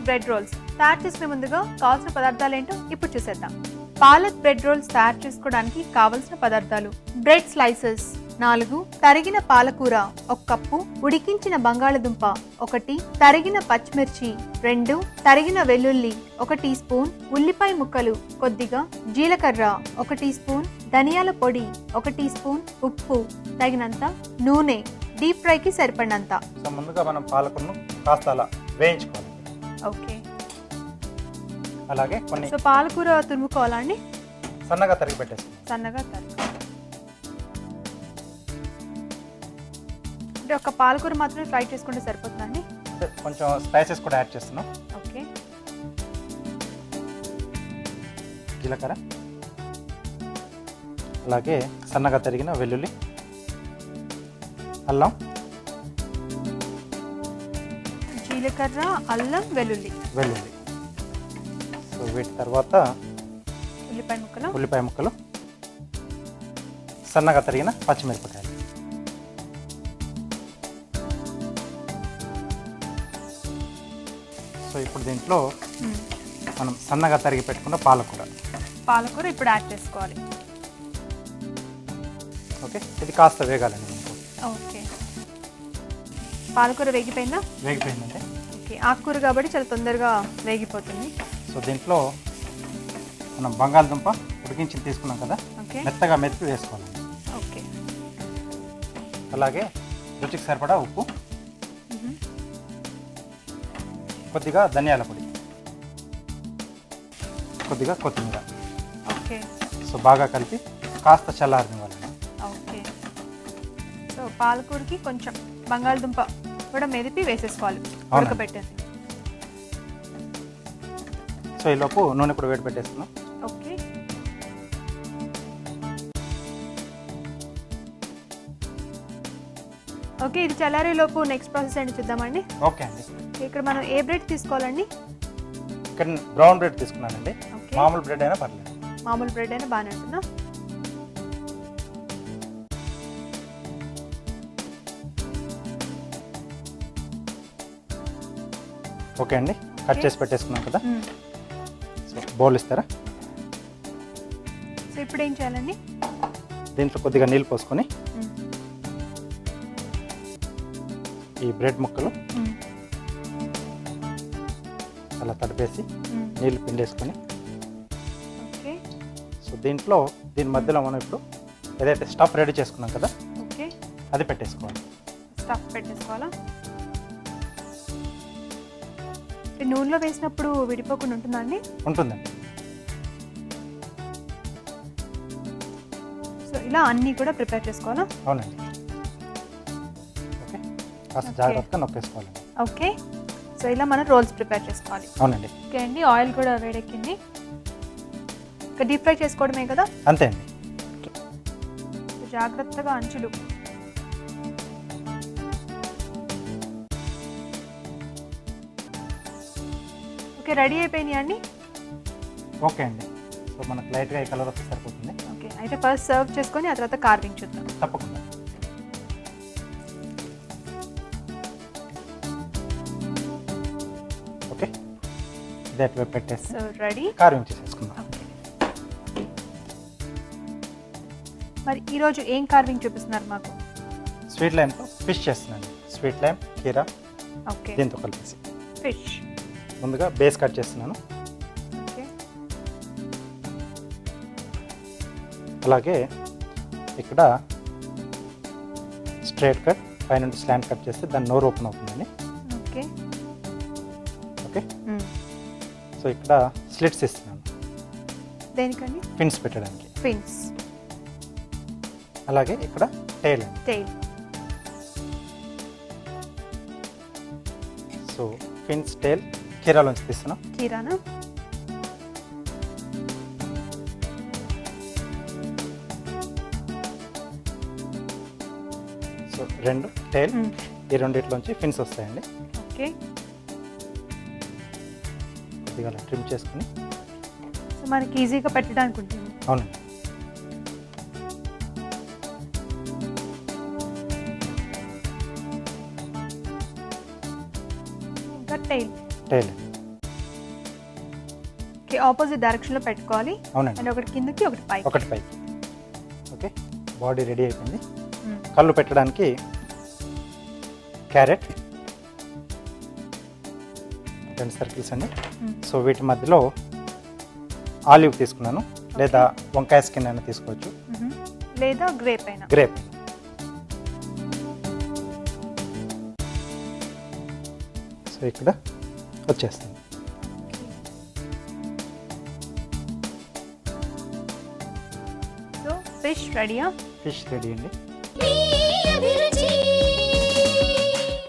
Palak bread roles. తయారు చేసుకునే ముందుగా కావాల్సిన పదార్థాలు ఏంటో ఇప్పుడు చూసేద్దాం. పాలక్ బ్రెడ్ రోల్స్ తయారు చేసుకోవడానికి కావలసిన పదార్థాలు. Bread slices. నాలుగు. తరిగిన పాలకూర. ఒక కప్పు. ఉడికించిన బంగాళదుంప. ఒకటి. తరిగిన పచ్చిమిర్చి. రెండు. తరిగిన వెల్లుల్లి. ఒక టీ స్పూన్. ఉల్లిపాయ ముక్కలు. కొద్దిగా జీలకర్ర. ఒక టీ స్పూన్. ధనియాల పొడి. ఒక టీ స్పూన్. ఉప్పు. తగినంత నూనె. డీప్ ఫ్రైకి సరిపడినంత. ముందుగా మనం పాలకూరను కాస్త అలా వేయించుకోవాలి. ఓకే. అలాగే కొన్ని సో పాలకూర తురుముకోవాలా అండి సన్నగా తరిగి పెట్టేసుకుందాం సన్నగా తరుగు. అంటే ఒక పాలకూర మాత్రమే ఫ్రై చేసుకుంటే సరిపోతుందండి? కొంచెం స్పైసెస్ కూడా యాడ్ చేస్తున్నాం. ఓకే. జీలకర్ర. అలాగే సన్నగా తరిగిన వెల్లుల్లి. అల్లం. జీలకర్ర అల్లం వెల్లుల్లి. వెల్లుల్లి. సో వీటి తర్వాత ఉల్లిపాయ ముక్కలు. ఉల్లిపాయ ముక్కలు. సన్నగా తరిగిన పచ్చిమిరపకాయలు. సో ఇప్పుడు దీంట్లో. మనం సన్నగా తరిగి పెట్టుకున్న పాలకూర. పాలకూర ఇప్పుడు యాడ్ చేసుకోవాలి. ఓకే? ఇది కాస్త వేగాలండి. ఓకే. పాలకూర వేగిపోయిందా? వేగిపోయిందంటే ఓకే ఆకుకూర కాబట్టి చాలా తొందరగా వేగిపోతుంది. సో దీంట్లో మనం బంగాళదుంప ఉడికించి తీసుకున్నాం కదా మెత్తగా మెత్తి వేసుకోవాలండి ఓకే. అలాగే రుచికి సరిపడా ఉప్పు. కొద్దిగా ధనియాల పొడి కొద్దిగా కొత్తిమీర. ఓకే. సో బాగా కలిపి కాస్త చల్లారనివ్వాలండి ఓకే. సో పాలకూరకి కొంచెం బంగాళదుంప కూడా మెదిపి వేసేసుకోవాలి. అవునా? ఉడకబెట్టేది సో ఈలోపు నూనె కూడా వేడి పెట్టేస్తున్నాం ఓకే. ఓకే ఇది చల్లారేలోపు నెక్స్ట్ ప్రాసెస్ ఏంటి చూద్దామండి. ఓకే అండి. ఇక్కడ మనం ఏ బ్రెడ్ తీసుకోవాలండి? ఇక్కడ బ్రౌన్ బ్రెడ్ తీసుకున్నానండి. మామూలు బ్రెడ్ అయినా పర్లేదు. మామూలు బ్రెడ్ అయినా బాగానే ఉంటుందా? ఓకే అండి కట్. చేసి పెట్టేసుకున్నాం కదా. సో బౌల్ ఇస్తారా సో ఇప్పుడు ఏం చేయాలండి దీంట్లో కొద్దిగా నీళ్ళు పోసుకొని మ్మ్. ఈ బ్రెడ్ ముక్కలు మ్మ్. అలా తడిపేసి. నీళ్ళు పిండేసుకొని సో దీంట్లో దీని మధ్యలో మనం ఇప్పుడు ఏదైతే స్టఫ్ రెడీ చేసుకున్నాం కదా అది పెట్టేసుకోవాలి స్టఫ్ పెట్టేసుకోవాలా నూనెలో వేసినప్పుడు విడిపోకుండా ఉంటుందండి ఉంటుందండి. సో ఇలా అన్నీ కూడా ప్రిపేర్ చేసుకోవాలా? అవునండి. ఓకే. కాస్త. జాగ్రత్తగా నొక్కేసుకోవాలండి ఓకే. సో ఇలా మనం రోల్స్ ప్రిపేర్ చేసుకోవాలి. అవునండి. ఓకే అండి. ఆయిల్ కూడా వేడెక్కింది. ఇంకా డీప్ ఫ్రై చేసుకోవడమే కదా? అంతే అండి. జాగ్రత్తగా అంచులు. ఓకే రెడీ అయిపోయినాయి అండి? ఓకే అండి. సో మనకు లైట్గా ఈ కలర్ వస్తే సరిపోతుంది. ఓకే అయితే ఫస్ట్ సర్వ్ చేసుకొని ఆ తర్వాత కార్వింగ్ చూద్దాం. తప్పకుండా. ఓకే ఇది అటువైపు పెట్టేసి సో రెడీ. కార్వింగ్ చేసేసుకుందాం. మరి ఈరోజు ఏం కార్వింగ్ చూపిస్తున్నారు మాకు? స్వీట్ లైమ్తో ఫిష్ చేస్తున్నాను. స్వీట్ లైమ్ కీరా ఓకే. దీంతో కలిపేసి. ఫిష్. ముందుగా బేస్ కట్ చేస్తున్నాను. అలాగే ఇక్కడ స్ట్రైట్ కట్ పైన స్లాండ్ కట్ చేస్తే దాని నోరు ఓపెన్ అవుతుందండి. ఓకే. ఓకే. సో ఇక్కడ స్లిట్స్ ఇస్తున్నాను. దేనికండి? పిన్స్ పెట్టడానికి. ఫిన్స్ అలాగే ఇక్కడ tail tail. So fins tail కీరాలోంచి తీస్తున్నాం. కీరానా? సో రెండు టైల్. ఈ రెండిట్లోంచి ఫిన్స్ వస్తాయండి. ఓకే. కొద్దిగా ట్రిమ్ చేసుకుని. సో మనకి ఈజీగా పెట్టడానికి ఉంటుంది. అవునండి. టైల్ టైల్ ఆపోజిట్ డైరెక్షన్లో పెట్టుకోవాలి. అవునండి. అండ్ ఒకటి కిందకి ఒకటి పైకి. ఒకటి పైకి. ఓకే బాడీ రెడీ అయిపోయింది. కళ్ళు పెట్టడానికి క్యారెట్ రెండు సర్కిల్స్ అండి. సో వీటి మధ్యలో ఆలివ్ తీసుకున్నాను. లేదా వంకాయ స్కిన్ అయినా తీసుకోవచ్చు. లేదా గ్రేప్ అయినా. గ్రేప్. సో ఇక్కడ వచ్చేస్తుంది సో ఫిష్ రెడీయా ఫిష్ రెడీ అండి.